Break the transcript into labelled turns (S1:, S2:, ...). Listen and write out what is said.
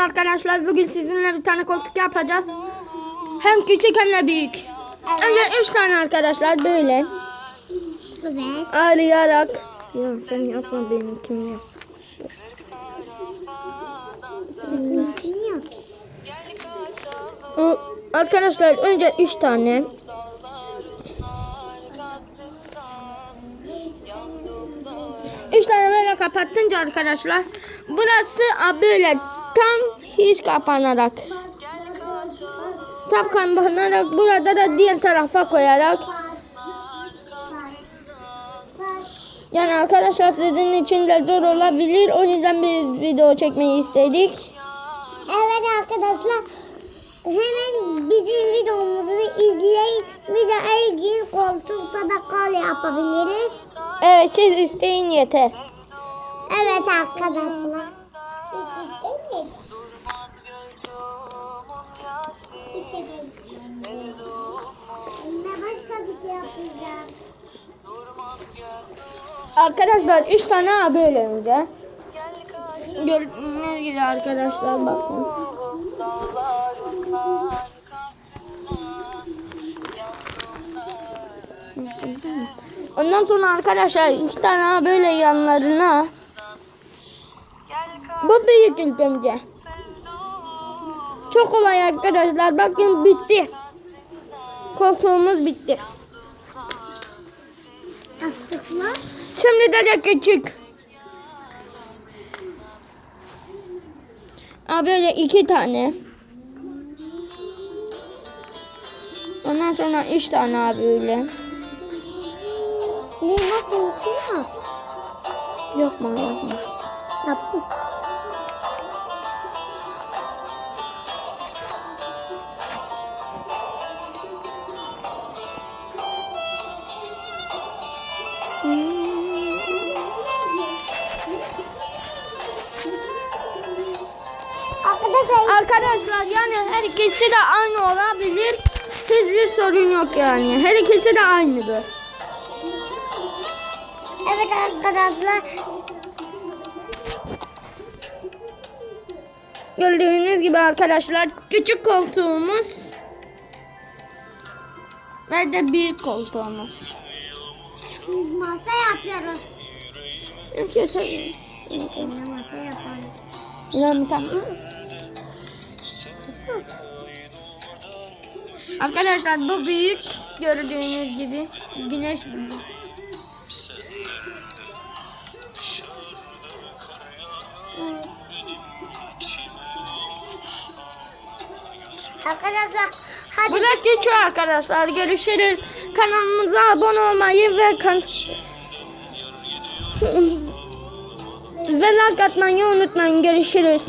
S1: Merhaba arkadaşlar. Bugün sizinle bir tane koltuk yapacağız. Hem küçük hem de büyük. Önce üç tane arkadaşlar böyle
S2: Evet.
S1: arayarak. Ya sen yapma benim kim yap. Arkadaşlar önce üç tane. Üç tane böyle kapatınca arkadaşlar burası böyle tam hiç kapanarak tam kapanarak burada da diğer tarafa koyarak yani arkadaşlar sizin için de zor olabilir o yüzden bir video çekmeyi istedik.
S2: Evet arkadaşlar. Hemen bizim videomuzu izleyin. Bir de her gün koltuk tabakalı yapabiliriz.
S1: Evet siz isteyin yeter.
S2: Evet arkadaşlar.
S1: Arkadaşlar üç tane böyle önce. Gördüğünüz gibi arkadaşlar bakın. Ondan sonra arkadaşlar iki tane böyle yanlarına bu büyük ilk önce. Çok kolay arkadaşlar. Bakın bitti. Koltuğumuz bitti.
S2: Astıklar.
S1: Şimdi de küçük. Aa, böyle iki tane. Ondan sonra üç tane abi böyle.
S2: Ne nasıl yapıyor?
S1: Yapma yapma.
S2: Yaptım. Arkadaşlar
S1: yani her ikisi de aynı olabilir. Hiçbir sorun yok yani. Her ikisi de aynıdır.
S2: evet arkadaşlar
S1: Gördüğünüz gibi arkadaşlar küçük koltuğumuz ve de büyük koltuğumuz.
S2: Masa yapıyoruz.
S1: Yok yeter.
S2: Yine masa yapalım.
S1: Bir tane. Arkadaşlar bu büyük gördüğünüz gibi güneş gibi.
S2: Arkadaşlar hadi
S1: Bu da geçiyor arkadaşlar. Görüşürüz. Kanalımıza abone olmayı ve kan ve like atmayı unutmayın. Görüşürüz.